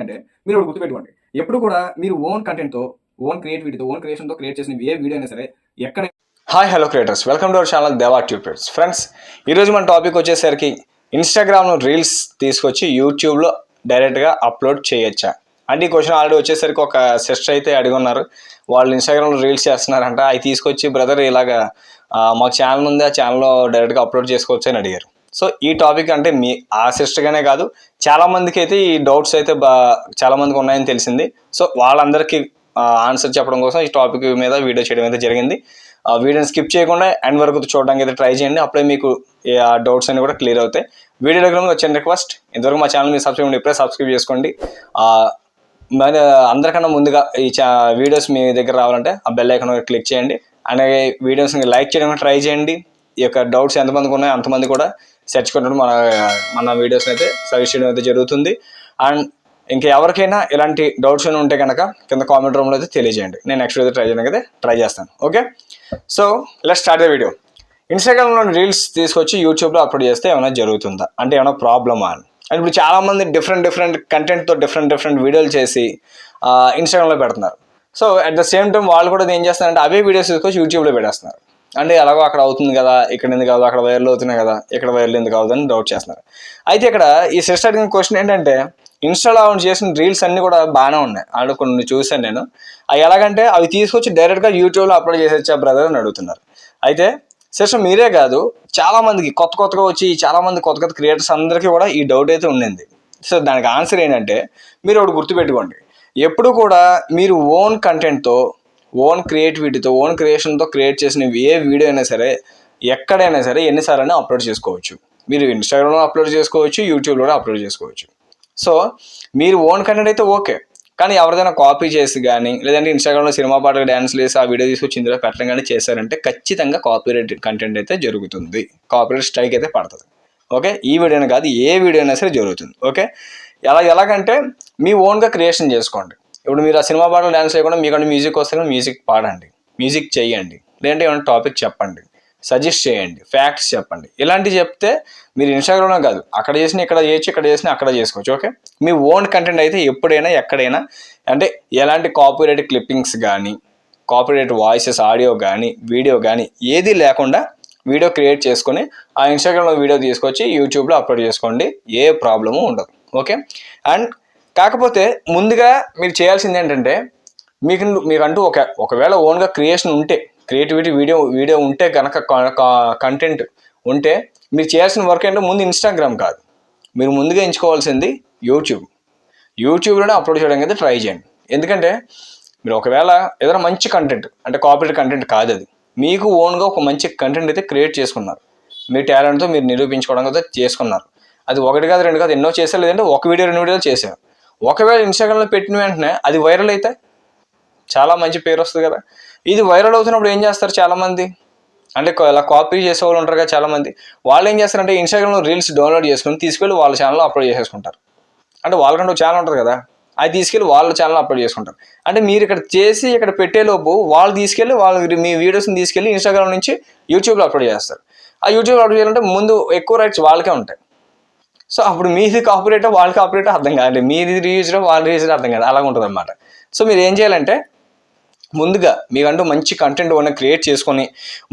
అంటే మీరు ఒకటి గుర్తుపెట్టుకోండి. ఎప్పుడు కూడా మీరు ఓన్ కంటెంట్తో ఓన్ క్రియేటివిటీతో ఓన్ క్రియేషన్తో క్రియేట్ చేసిన ఏ వీడియో అయినా సరే ఎక్కడ hi hello creators welcome to our channel Deva tutors friends ఈరోజు మన టాపిక్ వచ్చేసరికి ఇన్స్టాగ్రామ్లో రీల్స్ తీసుకొచ్చి యూట్యూబ్లో డైరెక్ట్గా అప్లోడ్ చేయొచ్చా? అంటే ఈ క్వశ్చన్ ఆల్రెడీ వచ్చేసరికి ఒక సిస్టర్ అయితే అడిగి ఉన్నారు. వాళ్ళు ఇన్స్టాగ్రామ్లో రీల్స్ చేస్తున్నారంట. అవి తీసుకొచ్చి బ్రదర్ ఇలాగా మాకు ఛానల్ ఉంది? ఆ ఛానల్లో డైరెక్ట్గా అప్లోడ్ చేసుకోవచ్చు అని అడిగారు. సో ఈ టాపిక్ అంటే మీ ఆశిష్టగానే కాదు చాలా మందికి అయితే ఈ డౌట్స్ అయితే బా చాలామందికి ఉన్నాయని తెలిసింది. సో వాళ్ళందరికీ ఆన్సర్ చెప్పడం కోసం ఈ టాపిక్ మీద వీడియో చేయడం అయితే జరిగింది. ఆ వీడియోని స్కిప్ చేయకుండా ఎండ్ వరకు చూడడానికి అయితే ట్రై చేయండి. అప్పుడే మీకు ఆ డౌట్స్ అన్ని కూడా క్లియర్ అవుతాయి. వీడియో దగ్గర వచ్చిన రిక్వెస్ట్ ఇంతవరకు మా ఛానల్ మీరు సబ్స్క్రైబ్ ఇప్పుడే సబ్స్క్రైబ్ చేసుకోండి. మరి అందరికన్నా ముందుగా ఈ చా వీడియోస్ మీ దగ్గర రావాలంటే ఆ బెల్ ఐకాన్ క్లిక్ చేయండి. అలాగే వీడియోస్ని లైక్ చేయడానికి ట్రై చేయండి. ఈ యొక్క డౌట్స్ ఎంతమందికి ఉన్నాయో అంతమంది కూడా సెర్చ్ కొట్టడం మన మన వీడియోస్ని అయితే సజెస్ట్ చేయడం అయితే జరుగుతుంది. అండ్ ఇంకా ఎవరికైనా ఇలాంటి డౌట్స్ ఏమైనా ఉంటే కనుక కింద కామెంట్ రూమ్లో అయితే తెలియజేయండి. నేను నెక్స్ట్ అయితే ట్రై చేయడానికి అయితే ట్రై చేస్తాను. Okay? So let start the video ఇన్స్టాగ్రామ్లో రీల్స్ తీసుకొచ్చి యూట్యూబ్లో అప్లోడ్ చేస్తే ఏమైనా జరుగుతుందా? అంటే ఏమైనా ప్రాబ్లమా అని అండ్ ఇప్పుడు చాలామంది డిఫరెంట్ డిఫరెంట్ కంటెంట్తో డిఫరెంట్ డిఫరెంట్ వీడియోలు చేసి ఇన్స్టాగ్రామ్లో పెడుతున్నారు. So at the same time వాళ్ళు కూడా ఏం చేస్తారంటే అవే వీడియోస్ తీసుకొచ్చి యూట్యూబ్లో పెట్టేస్తున్నారు. అంటే ఎలాగో అక్కడ అవుతుంది కదా ఇక్కడ ఎందుకు కాదు అక్కడ వైర్లు అవుతున్నాయి కదా ఇక్కడ వైర్లు ఎందుకు అవుతుందని డౌట్ చేస్తున్నారు. అయితే ఇక్కడ ఈ సిస్టర్ అడిగిన క్వశ్చన్ ఏంటంటే ఇన్స్టాలో ఆవిడ చేసిన రీల్స్ అన్ని కూడా బాగానే ఉన్నాయి. ఆవిడ కొన్ని చూశాను నేను. అవి ఎలాగంటే అవి తీసుకొచ్చి డైరెక్ట్గా యూట్యూబ్లో అప్లోడ్ చేసేచ్చా బ్రదర్ అని అడుగుతున్నారు. అయితే సిస్టర్ మీరే కాదు చాలామందికి కొత్త కొత్తగా వచ్చి చాలామంది కొత్త కొత్త క్రియేటర్స్ అందరికీ కూడా ఈ డౌట్ అయితే ఉండింది. సో దానికి ఆన్సర్ ఏంటంటే మీరు ఒకటి గుర్తుపెట్టుకోండి. ఎప్పుడు కూడా మీరు ఓన్ కంటెంట్తో ఓన్ క్రియేటివిటీతో ఓన్ క్రియేషన్తో క్రియేట్ చేసిన ఏ వీడియో అయినా సరే ఎక్కడైనా సరే ఎన్నిసార్లు అప్లోడ్ చేసుకోవచ్చు. మీరు ఇన్స్టాగ్రామ్లో అప్లోడ్ చేసుకోవచ్చు యూట్యూబ్లో కూడా అప్లోడ్ చేసుకోవచ్చు. సో మీరు ఓన్ కంటెంట్ అయితే ఓకే. కానీ ఎవరిదైనా కాపీ చేసి కానీ లేదంటే ఇన్స్టాగ్రామ్లో సినిమా పాటలు డ్యాన్స్ వేసి ఆ వీడియో తీసుకొచ్చి ఇందులో పెట్టడం కానీ చేశారంటే ఖచ్చితంగా కాపీరైట్ కంటెంట్ అయితే జరుగుతుంది. కాపీరైట్ స్ట్రైక్ అయితే పడుతుంది. ఓకే? ఈ వీడియోనే కాదు ఏ వీడియో అయినా సరే జరుగుతుంది. ఓకే? ఎలా ఎలాగంటే మీ ఓన్గా క్రియేషన్ చేసుకోండి. ఇప్పుడు మీరు ఆ సినిమా పాటలు డ్యాన్స్ చేయకుండా మీకంటే మ్యూజిక్ వస్తే మ్యూజిక్ పాడండి. మ్యూజిక్ చేయండి లేదంటే ఏమైనా టాపిక్ చెప్పండి. సజెస్ట్ చేయండి. ఫ్యాక్ట్స్ చెప్పండి. ఇలాంటివి చెప్తే మీరు ఇన్స్టాగ్రామ్లో కాదు. అక్కడ చేసిన ఇక్కడ చేయొచ్చు ఇక్కడ చేసిన అక్కడ చేసుకోవచ్చు. ఓకే మీ ఓన్ కంటెంట్ అయితే ఎప్పుడైనా ఎక్కడైనా అంటే ఎలాంటి కాపీరైట్ క్లిప్పింగ్స్ కానీ కాపీరైట్ వాయిసెస్ ఆడియో కానీ వీడియో కానీ ఏది లేకుండా వీడియో క్రియేట్ చేసుకొని ఆ ఇన్స్టాగ్రామ్లో వీడియో తీసుకొచ్చి యూట్యూబ్లో అప్లోడ్ చేసుకోండి. ఏ ప్రాబ్లము ఉండదు. ఓకే అండ్ కాకపోతే ముందుగా మీరు చేయాల్సింది ఏంటంటే మీకు మీకంటూ ఒక ఒకవేళ ఓన్గా క్రియేషన్ ఉంటే క్రియేటివిటీ వీడియో వీడియో ఉంటే కనుక కంటెంట్ ఉంటే మీరు చేయాల్సిన వర్క్ ఏంటో ముందు ఇన్స్టాగ్రామ్ కాదు. మీరు ముందుగా ఎంచుకోవాల్సింది యూట్యూబ్ యూట్యూబ్లోనే అప్లోడ్ చేయడానికి అయితే ట్రై చేయండి. ఎందుకంటే మీరు ఒకవేళ ఏదైనా మంచి కంటెంట్ అంటే కాపీరైట్ కంటెంట్ కాదు అది మీకు ఓన్గా ఒక మంచి కంటెంట్ అయితే క్రియేట్ చేసుకున్నారు. మీ టాలెంట్తో మీరు నిరూపించుకోవడం అయితే చేసుకున్నారు. అది ఒకటి కాదు రెండు కాదు ఎన్నో చేశారు లేదంటే ఒక వీడియో రెండు వీడియోలు చేశారు. ఒకవేళ ఇన్స్టాగ్రామ్లో పెట్టిన వెంటనే అది వైరల్ అయితే చాలా మంచి పేరు వస్తుంది కదా. ఇది వైరల్ అవుతున్నప్పుడు ఏం చేస్తారు చాలామంది? అంటే ఇలా కాపీ చేసే వాళ్ళు ఉంటారు కదా చాలామంది. వాళ్ళు ఏం చేస్తారంటే ఇన్స్టాగ్రామ్లో రీల్స్ డౌన్లోడ్ చేసుకుని తీసుకెళ్ళి వాళ్ళ ఛానల్లో అప్లోడ్ చేసేసుకుంటారు. అంటే వాళ్ళకంటే ఛానల్ ఉంటుంది కదా. అది తీసుకెళ్ళి వాళ్ళ ఛానల్ అప్లోడ్ చేసుకుంటారు. అంటే మీరు ఇక్కడ చేసి ఇక్కడ పెట్టేలోపు వాళ్ళు తీసుకెళ్ళి వాళ్ళు మీ వీడియోస్ని తీసుకెళ్ళి ఇన్స్టాగ్రామ్ నుంచి యూట్యూబ్లో అప్లోడ్ చేస్తారు. ఆ యూట్యూబ్లో అప్లోడ్ చేయాలంటే ముందు ఎక్కువ రైట్స్ వాళ్ళకే ఉంటాయి. సో అప్పుడు మీది కాపరేట్ వాళ్ళకి కాపరేట్ అర్థం కాదు మీది రీయూజ్డ్ వాళ్ళ రీయూజ్డ్ అర్థం కాదు. అలాగ ఉంటుంది అనమాట సో మీరు ఏం చేయాలంటే ముందుగా మీకంటూ మంచి కంటెంట్ ఓన్ క్రియేట్ చేసుకొని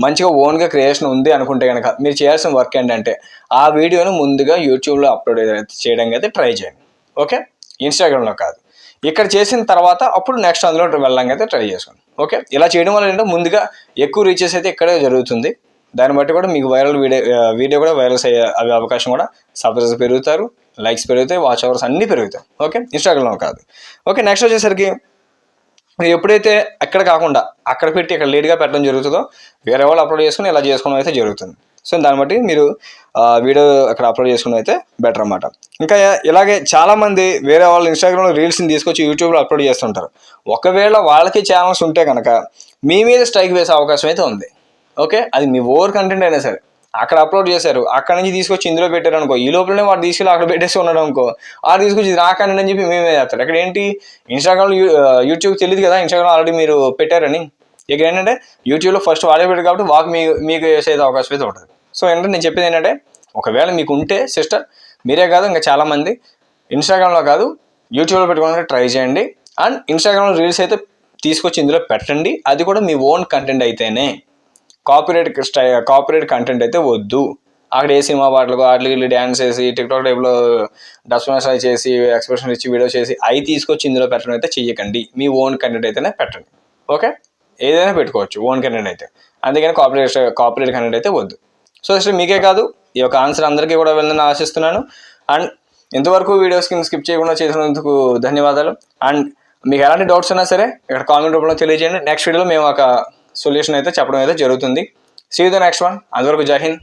మంచిగా ఓన్గా క్రియేషన్ ఉంది అనుకుంటే కనుక మీరు చేయాల్సిన వర్క్ ఏంటంటే ఆ వీడియోను ముందుగా యూట్యూబ్లో అప్లోడ్ చేయడానికి అయితే ట్రై చేయండి. ఓకే? ఇన్స్టాగ్రామ్లో కాదు. ఇక్కడ చేసిన తర్వాత అప్పుడు నెక్స్ట్ అందులో వెళ్ళడానికి అయితే ట్రై చేసుకోండి. ఓకే? ఇలా చేయడం వల్ల ఏంటంటే ముందుగా ఎక్కువ రీచెస్ అయితే ఇక్కడే జరుగుతుంది. దాన్ని బట్టి కూడా మీకు వైరల్ వీడియో వీడియో కూడా వైరల్స్ అయ్యే అవి అవకాశం కూడా సబ్స్క్రైబ్స్ పెరుగుతారు లైక్స్ పెరుగుతాయి వాచ్ అవర్స్ అన్నీ పెరుగుతాయి. ఓకే ఇన్స్టాగ్రామ్ కాదు. ఓకే నెక్స్ట్ వచ్చేసరికి మీరు ఎప్పుడైతే అక్కడ కాకుండా అక్కడ పెట్టి ఇక్కడ లేట్గా పెట్టడం జరుగుతుందో వేరే వాళ్ళు అప్లోడ్ చేసుకుని ఇలా చేసుకోవడం అయితే జరుగుతుంది. సో దాన్ని బట్టి మీరు వీడియో అక్కడ అప్లోడ్ చేసుకుని అయితే బెటర్ అనమాట ఇంకా ఇలాగే చాలామంది వేరే వాళ్ళు ఇన్స్టాగ్రామ్లో రీల్స్ని తీసుకొచ్చి యూట్యూబ్లో అప్లోడ్ చేస్తుంటారు. ఒకవేళ వాళ్ళకి ఛానల్స్ ఉంటే కనుక మీ మీద స్ట్రైక్ వేసే అవకాశం అయితే ఉంది. ఓకే? అది మీ ఓవర్ కంటెంట్ అయినా సరే. అక్కడ అప్లోడ్ చేశారు. అక్కడ నుంచి తీసుకొచ్చి ఇందులో పెట్టారు అనుకో. ఈ లోపలనే వాడు తీసుకెళ్ళి అక్కడ పెట్టేసి ఉన్నాడు అనుకో. వాడు తీసుకొచ్చి రాకండి అని చెప్పి మేమే చేస్తారు. అక్కడ ఏంటి? ఇన్స్టాగ్రామ్ యూట్యూబ్ తెలియదు కదా? ఇన్స్టాగ్రామ్ ఆల్రెడీ మీరు పెట్టారని. ఇక ఏంటంటే యూట్యూబ్లో ఫస్ట్ వాడే పెట్టారు కాబట్టి వాకు మీ మీకు చేసే అవకాశం అయితే ఉంటుంది. సో ఏంటంటే నేను చెప్పేది ఏంటంటే ఒకవేళ మీకు ఉంటే సిస్టర్ మీరే కాదు ఇంకా చాలామంది. ఇన్స్టాగ్రామ్లో కాదు యూట్యూబ్లో పెట్టుకోవడానికి ట్రై చేయండి. అండ్ ఇన్స్టాగ్రామ్లో రీల్స్ అయితే తీసుకొచ్చి ఇందులో పెట్టండి. అది కూడా మీ ఓన్ కంటెంట్ అయితేనే. కాపీరేట్ స్టై కాపీరైట్ కంటెంట్ అయితే వద్దు. అక్కడ ఏ సినిమా పాటలకు వాటికి వీళ్ళు డ్యాన్స్ చేసి టిక్టాక్ టైప్లో డస్ మసాజ్ చేసి ఎక్స్ప్రెషన్ ఇచ్చి వీడియో చేసి అవి తీసుకొచ్చి ఇందులో పెట్టడం అయితే చెయ్యకండి. మీ ఓన్ కంటెంట్ అయితేనే పెట్టండి. ఓకే ఏదైనా పెట్టుకోవచ్చు ఓన్ కంటెంట్ అయితే. అందుకని కాపీరేట్ కాపీరేట్ కంటెంట్ అయితే వద్దు. సో అసలు మీకే కాదు ఈ యొక్క ఆన్సర్ అందరికీ కూడా వెళ్ళని ఆశిస్తున్నాను. అండ్ ఇంతవరకు వీడియోస్కి స్కిప్ చేయకుండా చేసినందుకు ధన్యవాదాలు. అండ్ మీకు ఎలాంటి డౌట్స్ ఉన్నా సరే ఇక్కడ కామెంట్ రూపంలో తెలియజేయండి. నెక్స్ట్ వీడియోలో మేము ఒక సొల్యూషన్ అయితే చెప్పడం అయితే జరుగుతుంది. సీ ద నెక్స్ట్ వన్ అంతవరకు జై హింద్.